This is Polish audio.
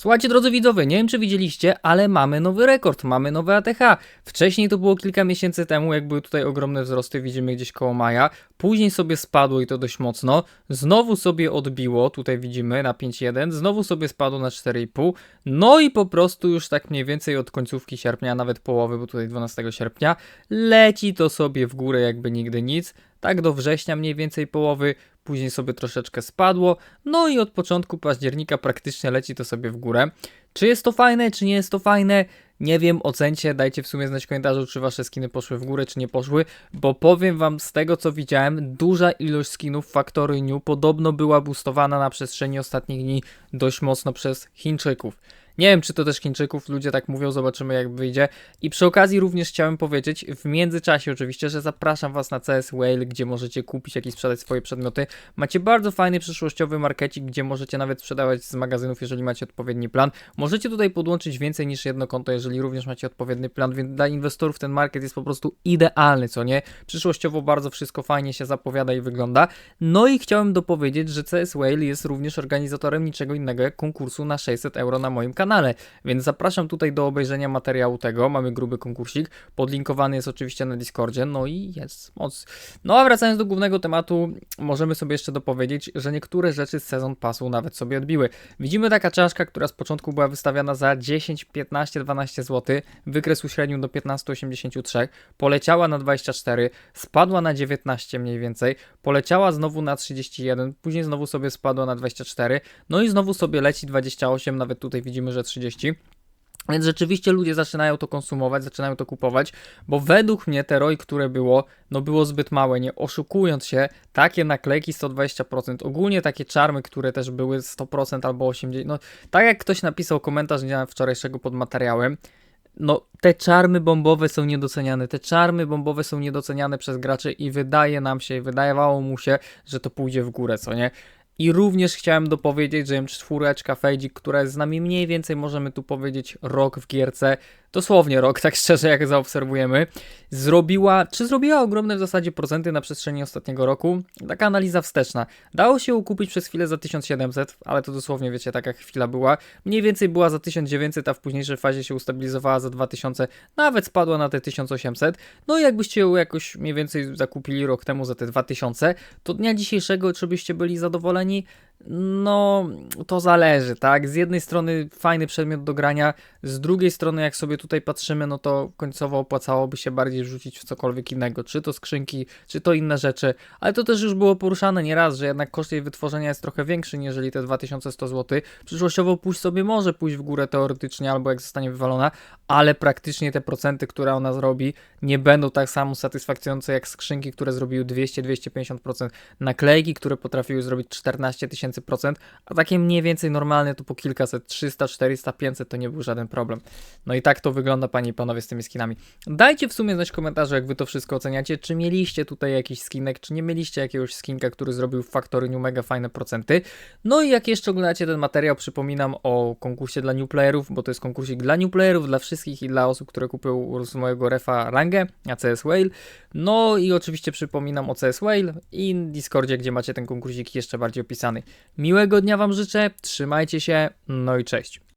Słuchajcie, drodzy widzowie, nie wiem czy widzieliście, ale mamy nowy rekord, mamy nowe ATH. Wcześniej to było kilka miesięcy temu, jak były tutaj ogromne wzrosty, widzimy gdzieś koło maja. Później sobie spadło i to dość mocno. Znowu sobie odbiło, tutaj widzimy na 5,1, znowu sobie spadło na 4,5. No i po prostu już tak mniej więcej od końcówki sierpnia, nawet połowy, bo tutaj 12 sierpnia, leci to sobie w górę jakby nigdy nic. Tak do września mniej więcej połowy, później sobie troszeczkę spadło, no i od początku października praktycznie leci to sobie w górę. Czy jest to fajne, czy nie jest to fajne? Nie wiem, ocencie, dajcie w sumie znać w komentarzu, czy wasze skiny poszły w górę, czy nie poszły, bo powiem wam z tego co widziałem, duża ilość skinów Factory New podobno była boostowana na przestrzeni ostatnich dni dość mocno przez Chińczyków. Nie wiem, czy to też Chińczyków, ludzie tak mówią, zobaczymy jak wyjdzie. I przy okazji również chciałem powiedzieć, w międzyczasie oczywiście, że zapraszam Was na CS Whale, gdzie możecie kupić jakieś sprzedać swoje przedmioty. Macie bardzo fajny przyszłościowy marketing, gdzie możecie nawet sprzedawać z magazynów, jeżeli macie odpowiedni plan. Możecie tutaj podłączyć więcej niż jedno konto, jeżeli również macie odpowiedni plan, więc dla inwestorów ten market jest po prostu idealny, co nie? Przyszłościowo bardzo wszystko fajnie się zapowiada i wygląda. No i chciałem dopowiedzieć, że CS Whale jest również organizatorem niczego innego jak konkursu na 600 euro na moim kanale, więc zapraszam tutaj do obejrzenia materiału tego. Mamy gruby konkursik, podlinkowany jest oczywiście na Discordzie, no i jest moc. No a wracając do głównego tematu, możemy sobie jeszcze dopowiedzieć, że niektóre rzeczy z sezon passu nawet sobie odbiły. Widzimy taka czaszka, która z początku była wystawiana za 10, 15, 12 zł, wykres uśrednił do 15,83, poleciała na 24, spadła na 19 mniej więcej, poleciała znowu na 31, później znowu sobie spadła na 24, no i znowu sobie leci 28, nawet tutaj widzimy, że 30. Więc rzeczywiście ludzie zaczynają to konsumować, zaczynają to kupować, bo według mnie te ROI, które było, no było zbyt małe, nie oszukując się, takie naklejki 120%, ogólnie takie czarmy, które też były 100% albo 80%, no tak jak ktoś napisał komentarz dnia wczorajszego pod materiałem, no te czarmy bombowe są niedoceniane, te czarmy bombowe są niedoceniane przez graczy i wydaje nam się, wydawało mu się, że to pójdzie w górę, co nie? I również chciałem dopowiedzieć, że M4 Fejdzik, która jest z nami mniej więcej, możemy tu powiedzieć, rok w gierce, dosłownie rok, tak szczerze jak zaobserwujemy, zrobiła, czy zrobiła ogromne w zasadzie procenty na przestrzeni ostatniego roku. Taka analiza wsteczna. Dało się ją kupić przez chwilę za 1700, ale to dosłownie, wiecie, taka chwila była. Mniej więcej była za 1900, a w późniejszej fazie się ustabilizowała za 2000, nawet spadła na te 1800. No i jakbyście ją jakoś mniej więcej zakupili rok temu za te 2000, to dnia dzisiejszego, czy byście byli zadowoleni? No, to zależy, tak? Z jednej strony fajny przedmiot do grania, z drugiej strony, jak sobie tutaj patrzymy, no to końcowo opłacałoby się bardziej rzucić w cokolwiek innego, czy to skrzynki, czy to inne rzeczy, ale to też już było poruszane nieraz, że jednak koszt jej wytworzenia jest trochę większy niż te 2100 zł. Przyszłościowo pójść sobie może pójść w górę teoretycznie, albo jak zostanie wywalona, ale praktycznie te procenty, które ona zrobi, nie będą tak samo satysfakcjonujące jak skrzynki, które zrobiły 200-250%, naklejki, które potrafiły zrobić 14 tysięcy procent, a takie mniej więcej normalne to po kilkaset, 300, 400, 500 to nie był żaden problem. No i tak to wygląda, panie i panowie, z tymi skinami. Dajcie w sumie znać w komentarzu, jak wy to wszystko oceniacie, czy mieliście tutaj jakiś skinek, czy nie mieliście jakiegoś skinka, który zrobił w Factory New mega fajne procenty. No i jak jeszcze oglądacie ten materiał, przypominam o konkursie dla new playerów, bo to jest konkursik dla new playerów, dla wszystkich i dla osób, które kupią z mojego refa rangę na CS Whale. No i oczywiście przypominam o CS Whale i Discordzie, gdzie macie ten konkursik jeszcze bardziej opisany. Miłego dnia Wam życzę, trzymajcie się, no i cześć.